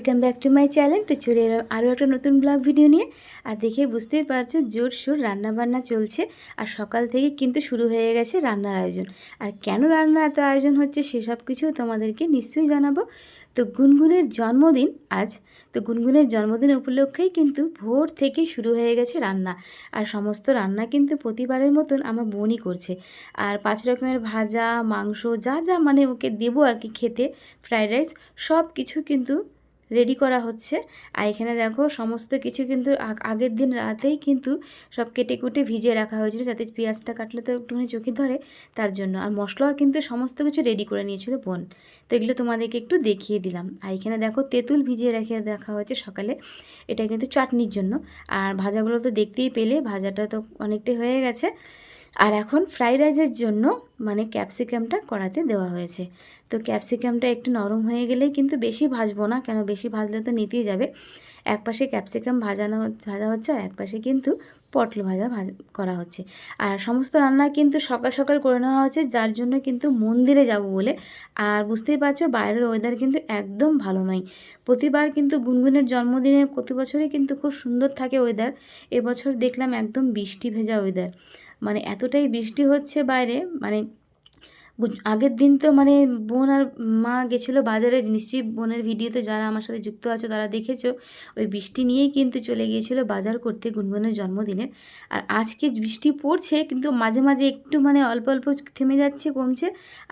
Welcome back to my channel তো চলে এলাম আরও একটা নতুন ব্লগ ভিডিও নিয়ে। আর দেখে বুঝতেই পারছ, জোর সোর রান্নাবান্না চলছে। আর সকাল থেকে কিন্তু শুরু হয়ে গেছে রান্নার আয়োজন। আর কেন রান্নার এত আয়োজন হচ্ছে সেসব কিছু তোমাদেরকে নিশ্চয়ই জানাব। তো গুনগুনের জন্মদিন আজ। তো গুনগুনের জন্মদিন উপলক্ষেই কিন্তু ভোর থেকে শুরু হয়ে গেছে রান্না। আর সমস্ত রান্না কিন্তু প্রতিবারের মতন আমার বোনই করছে। আর পাঁচ রকমের ভাজা, মাংস, যা যা মানে ওকে দেবো আর কি খেতে ফ্রাইড রাইস সব কিছু কিন্তু রেডি করা হচ্ছে। আর এখানে দেখো, সমস্ত কিছু কিন্তু আগ- আগের দিন রাতেই কিন্তু সব কেটে কুটে ভিজিয়ে রাখা হয়েছিল যাতে পেঁয়াজটা কাটলে তো একটুখানি চোখে ধরে তার জন্য। আর মশলাও কিন্তু সমস্ত কিছু রেডি করে নিয়েছিল বোন। তো এগুলো তোমাদেরকে একটু দেখিয়ে দিলাম। আর এখানে দেখো, তেঁতুল ভিজিয়ে রেখে দেখা হয়েছে সকালে। এটা কিন্তু চাটনির জন্য। আর ভাজাগুলো তো দেখতেই পেলে, ভাজাটা তো অনেকটাই হয়ে গেছে। আর এখন ফ্রাইড রাইসের জন্য মানে ক্যাপসিকামটা কড়াতে দেওয়া হয়েছে। তো ক্যাপসিকামটা একটু নরম হয়ে গেলেই কিন্তু বেশি ভাজবো না, কেন বেশি ভাজলে তো নিতেই যাবে। এক পাশে ক্যাপসিকাম ভাজানো ভাজা হচ্ছে আর এক পাশে কিন্তু পটল ভাজা ভাজা, করা হচ্ছে। আর সমস্ত রান্না কিন্তু সকাল সকাল করে নেওয়া হচ্ছে যার জন্য কিন্তু মন্দিরে যাব বলে। আর বুঝতেই পারছ, বাইরের ওয়েদার কিন্তু একদম ভালো নয়। প্রতিবার কিন্তু গুনগুনের জন্মদিনে প্রতি বছরই কিন্তু খুব সুন্দর থাকে ওয়েদার এবছর দেখলাম একদম বৃষ্টি ভেজা ওয়েদার মানে এতটাই বৃষ্টি হচ্ছে বাইরে মানে আগের দিন তো মানে বোন আর মা গেছিল বাজারে, নিশ্চয়ই বোনের ভিডিওতে যারা আমার সাথে যুক্ত আছো তারা দেখেছ। ওই বৃষ্টি নিয়েই কিন্তু চলে গিয়েছিল বাজার করতে গুনগুনের জন্মদিনের আর আজকে বৃষ্টি পড়ছে, কিন্তু মাঝে মাঝে একটু মানে অল্প অল্প থেমে যাচ্ছে, কমছে,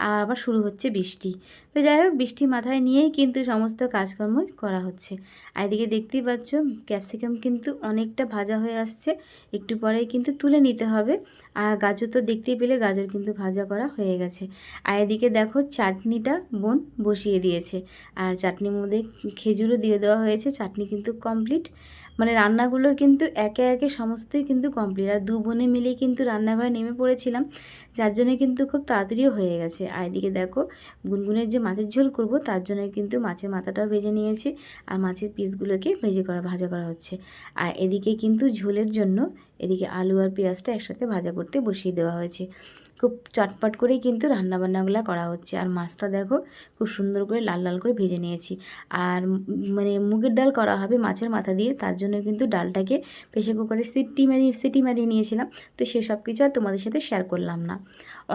আর আবার শুরু হচ্ছে বৃষ্টি। তো যাই হোক, বৃষ্টি মাথায় নিয়েই কিন্তু সমস্ত কাজকর্ম করা হচ্ছে। আর এদিকে দেখতেই পাচ্ছ ক্যাপসিকাম কিন্তু অনেকটা ভাজা হয়ে আসছে, একটু পরেই কিন্তু তুলে নিতে হবে। আর গাজর তো দেখতেই পেলে গাজর কিন্তু ভাজা করা হয়ে গেছে। আর এদিকে দেখো চাটনিটা বোন বসিয়ে দিয়েছে। আর চাটনির মধ্যে খেজুরও দিয়ে দেওয়া হয়েছে। চাটনি কিন্তু কমপ্লিট মানে রান্নাগুলো কিন্তু একে একে সমস্তই কিন্তু কমপ্লিট আর দু বোনে মিলেই কিন্তু রান্নাঘরে নেমে পড়েছিলাম, যার জন্য কিন্তু খুব তাড়াতাড়িও হয়ে গেছে। আর এদিকে দেখো, গুনগুনের যে মাছের ঝোল করব, তার জন্য কিন্তু মাছের মাথাটাও ভেজে নিয়েছি, আর মাছের পিসগুলোকে ভেজে করা, ভাজা করা হচ্ছে। আর এদিকে কিন্তু ঝোলের জন্য এদিকে আলু আর পেঁয়াজটা একসাথে ভাজা করতে বসিয়ে দেওয়া হয়েছে। খুব চটপট করেই কিন্তু রান্নাবান্নাগুলো করা হচ্ছে। আর মাছটা দেখো, খুব সুন্দর করে লাল লাল করে ভেজে নিয়েছি। আর মানে মুগের ডাল করা হবে মাছের মাথা দিয়ে, তার জন্য কিন্তু ডালটাকে প্রেশার কুকারে সিটি মারিয়ে সিটি মারিয়ে নিয়েছিলাম। তো সেসব কিছু আর তোমাদের সাথে শেয়ার করলাম না।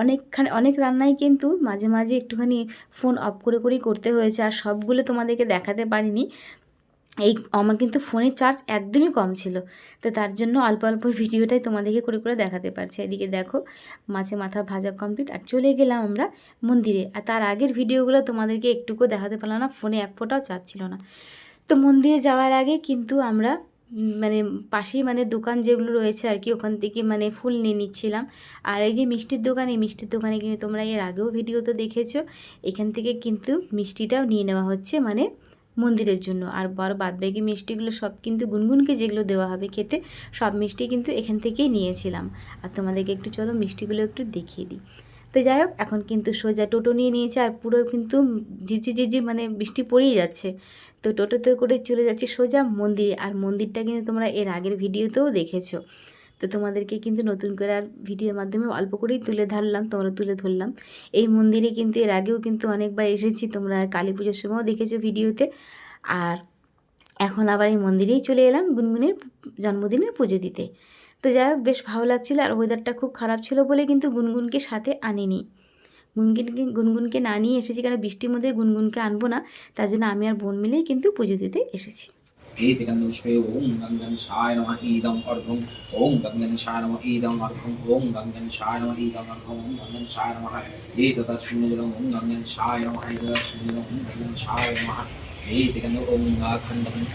অনেকখানে, অনেক রান্নাই কিন্তু মাঝে মাঝে একটুখানি ফোন অফ করে, করেই করতে হয়েছে আর সবগুলো তোমাদেরকে দেখাতে পারিনি। এই আমার কিন্তু ফোনের চার্জ একদমই কম ছিল। তো তার জন্য অল্প অল্প ভিডিওটাই তোমাদেরকে করে করে দেখাতে পারছি। এদিকে দেখো, মাছে মাথা ভাজা কমপ্লিট আর চলে গেলাম আমরা মন্দিরে। আর তার আগের ভিডিওগুলো তোমাদেরকে একটুকু দেখাতে পারলাম না ফোনে এক ফোঁটাও চার্জ ছিল না। তো মন্দিরে যাওয়ার আগে কিন্তু আমরা মানে পাশেই মানে দোকান যেগুলো রয়েছে আর কি, ওখান থেকে মানে ফুল নিয়ে নিচ্ছিলাম। আর এই যে মিষ্টির দোকান, এই মিষ্টির দোকানে কিন্তু তোমরা এর আগেও ভিডিও তো দেখেছ। এখান থেকে কিন্তু মিষ্টিটাও নিয়ে নেওয়া হচ্ছে মানে মন্দিরের জন্য। আর বড় বাদবাকি মিষ্টিগুলো সব কিন্তু গুনগুনকে যেগুলো দেওয়া হবে খেতে, সব মিষ্টি কিন্তু এখান থেকেই নিয়েছিলাম। আর তোমাদেরকে একটু চলো মিষ্টিগুলো একটু দেখিয়ে দিই। তো যাই হোক, এখন কিন্তু সোজা টোটো নিয়ে নিয়েছে আর পুরো কিন্তু ঝিঝি ঝিঝি মানে বৃষ্টি পড়েই যাচ্ছে। তো টোটোতে করে চলে যাচ্ছি সোজা মন্দিরে আর মন্দিরটা কিন্তু তোমরা এর আগের ভিডিওতেও দেখেছ। তো তোমাদেরকে কিন্তু নতুন করে আর ভিডিওর মাধ্যমে অল্প করেই তুলে ধরলাম, তোমরা তুলে ধরলাম। এই মন্দিরে কিন্তু এর আগেও কিন্তু অনেকবার এসেছি, তোমরা কালী পুজোর সময়ও দেখেছ ভিডিওতে। আর এখন আবার এই মন্দিরেই চলে এলাম গুনগুনের জন্মদিনের পুজো দিতে। তো যাই হোক বেশ ভালো লাগছিলো আর ওয়েদারটা খুব খারাপ ছিল বলে কিন্তু গুনগুনকে সাথে আনিনি গুনগুনকে গুনগুনকে না নিয়ে এসেছি কারণ বৃষ্টির মধ্যে গুনগুনকে আনবো না তার জন্য আমি আর বোন মিলেই কিন্তু পুজো দিতে এসেছি एति गन्धपुष्पे ॐ गङ्गनिशाय नमः इदम् अर्घम् ॐ गङ्गनिशाय नमः इदम् अर्घम् ॐ गङ्गनिशाय नमः इदम् अर्घम् ॐ गङ्गनिशाय नमः एतत् शून्यजलम् ॐ गङ्गनिशाय नमः एतत् शून्यजलम् ॐ गङ्गनिशाय नमः एति गन्ध ॐ गाखण्डम्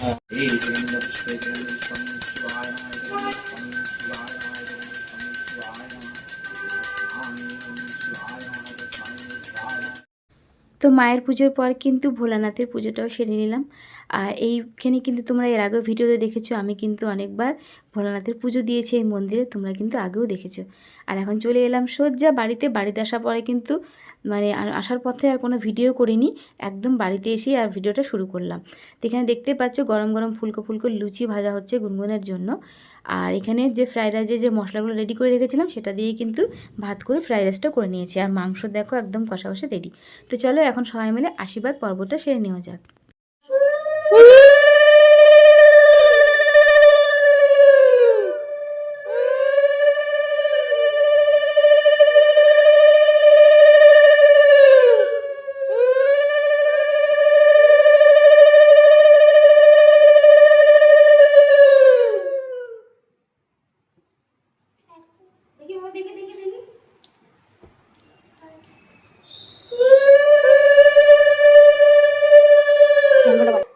মায়ের পুজোর পর কিন্তু ভোলানাথের পুজোটাও সেরে নিলাম। আর এইখানে কিন্তু তোমরা এর আগেও ভিডিওতে দেখেছ, আমি কিন্তু অনেকবার ভোলানাথের পুজো দিয়েছি এই মন্দিরে, তোমরা কিন্তু আগেও দেখেছ। আর এখন চলে এলাম সজ্জা বাড়িতে বাড়িতে আসার পরে কিন্তু মানে আসার পথে আর কোনো ভিডিও করিনি, একদম বাড়িতে এসেই আর ভিডিওটা শুরু করলাম। তো এখানে দেখতে পাচ্ছ গরম গরম ফুলকো ফুলকো লুচি ভাজা হচ্ছে গুনগুনের জন্য। আর এখানে যে ফ্রাইড রাইসের যে মশলাগুলো রেডি করে রেখেছিলাম, সেটা দিয়ে কিন্তু ভাত করে ফ্রাইড রাইসটা করে নিয়েছি। আর মাংস দেখো একদম কষা কষা রেডি তো চলো এখন সবাই মিলে আশীর্বাদ পর্বটা সেরে নেওয়া যাক দেখি বাবা, দেখি দেখি দেখি শঙ্খটা বাজা।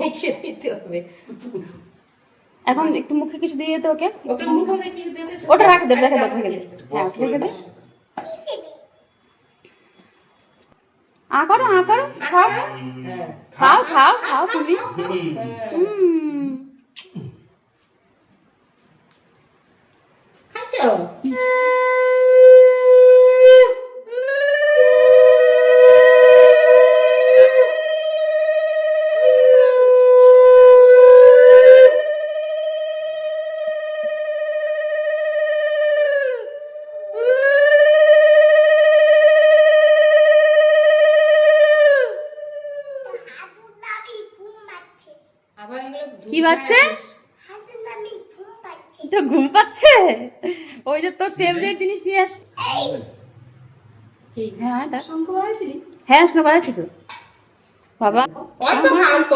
দেখে দিতে হবে। এখন একটু মুখে কিছু দিয়ে তো ওকে। দিতে ওটা রাখ দে রেখে দে রেখে দে। হ্যাঁ রেখে দে। আ আঁকারো খাও। খাও খাও খাও তুমি। খাচ্ছো? আবার কি বাচ্চা তো ঘুম পাচ্ছে? ওই যে তোর ফেভারিট জিনিস নিয়ে আস হ্যাঁ শঙ্খ বাজাইছিলি হ্যাঁ শঙ্খ পাচ্ছি তো। বাবা। অল্প খা অল্প।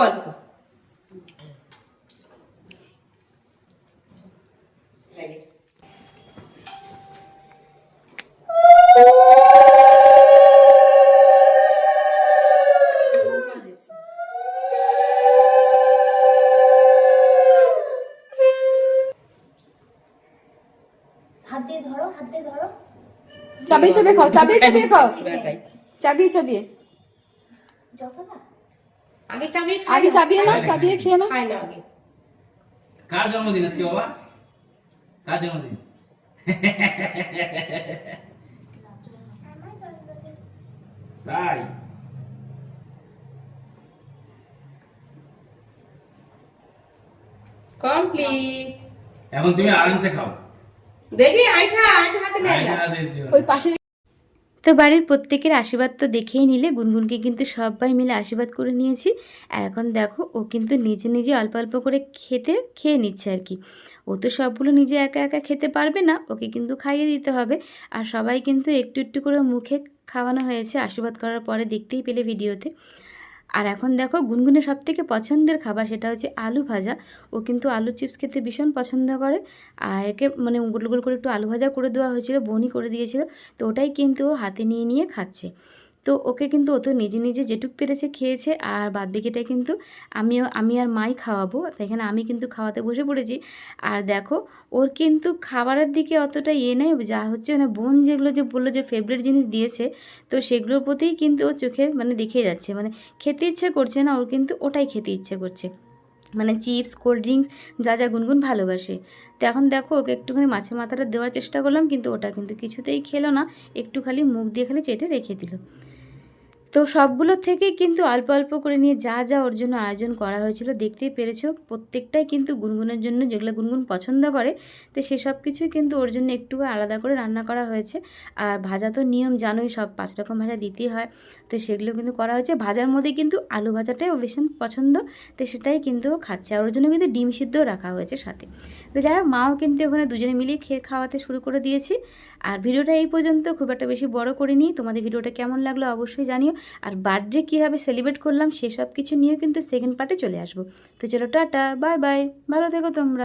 ধরো হাত দিয়ে ধরো। চাবিয়ে চাবিয়ে খাও চাবিয়ে চাবিয়ে খাও। যত না। আগে চাবিয়ে আগে চাবিয়ে নাও চাবিয়ে খেয়ে নাও। খাই না আগে। কার জন্মদিন আজকে বাবা? কার জন্মদিন? তাই। কমপ্লিট। এখন তুমি আরামসে খাও। দেখি আইঠা আইঠা হাতে নিয়ে আইটা দিও। ওই পাশে তো বাড়ির প্রত্যেকের আশীর্বাদ তো দেখেই নিলে গুনগুনকে কিন্তু সবাই মিলে আশীর্বাদ করে নিয়েছি। আর এখন দেখো ও কিন্তু নিজে নিজে অল্প অল্প করে খেতে খেয়ে নিচ্ছে আর কি। ও তো সবগুলো নিজে একা একা খেতে পারবে না ওকে কিন্তু খাইয়ে দিতে হবে। আর সবাই কিন্তু একটু একটু করে মুখে খাওয়ানো হয়েছে আশীর্বাদ করার পরে দেখতেই পেলে ভিডিওতে। আর এখন দেখো গুনগুনের সব থেকে পছন্দের খাবার সেটা হচ্ছে আলু ভাজা। ও কিন্তু আলু চিপস খেতে ভীষণ পছন্দ করে। আর একে মানে গোল গোল করে একটু আলু ভাজা করে দেওয়া হয়েছিল, বনি করে দিয়েছিল। তো ওটাই কিন্তু ও হাতে নিয়ে নিয়ে খাচ্ছে। তো ওকে কিন্তু ও তো নিজে নিজে যেটুক পেরেছে খেয়েছে আর বাদ বাকিটা কিন্তু আমিও, আমি আর মাই খাওয়াবো। তাই এখানে আমি কিন্তু খাওয়াতে বসে পড়েছি। আর দেখো, ওর কিন্তু খাবারের দিকে অতটা ইয়ে নেই। যা হচ্ছে মানে বোন যেগুলো যে বলল যে ফেভারিট জিনিস দিয়েছে, তো সেগুলোর প্রতিই কিন্তু ও চোখে মানে দেখে যাচ্ছে। মানে খেতে ইচ্ছে করছে না, ওর কিন্তু ওটাই খেতে ইচ্ছে করছে। মানে চিপস, কোল্ড ড্রিঙ্কস, যা যা গুনগুন ভালোবাসে। তো এখন দেখো, ওকে একটুখানি মাছের মাথাটা দেওয়ার চেষ্টা করলাম, কিন্তু ওটা কিন্তু কিছুতেই খেলো না। একটু খালি মুখ দিয়ে খালি চেটে রেখে দিল। তো সবগুলো থেকেই কিন্তু অল্প অল্প করে নিয়ে যা যা ওর জন্য আয়োজন করা হয়েছিল দেখতেই পেরেছ। প্রত্যেকটাই কিন্তু গুনগুনের জন্য যেগুলো গুনগুন পছন্দ করে, তো সেসব কিছুই কিন্তু ওর জন্য একটু আলাদা করে রান্না করা হয়েছে। আর ভাজা তো নিয়ম জানোই, সব পাঁচ রকম ভাজা দিতেই হয়। তো সেগুলো কিন্তু করা হয়েছে। ভাজার মধ্যে কিন্তু আলু ভাজাটাই ও ভীষণ পছন্দ, তো সেটাই কিন্তু খাচ্ছে। আর ওর জন্য কিন্তু ডিম সিদ্ধও রাখা হয়েছে সাথে। তো যাই হোক, মাও কিন্তু ওখানে দুজনে মিলিয়ে খেয়ে খাওয়াতে শুরু করে দিয়েছি। আর ভিডিওটা এই পর্যন্ত খুব একটা বেশি বড় করিনি। তোমাদের ভিডিওটা কেমন লাগল অবশ্যই জানিও। আর বার্থডে কীভাবে সেলিব্রেট করলাম, সেসব কিছু নিয়েও কিন্তু সেকেন্ড পার্টে চলে আসব। তো চলো টাটা বাই বাই ভালো থেকো তোমরা।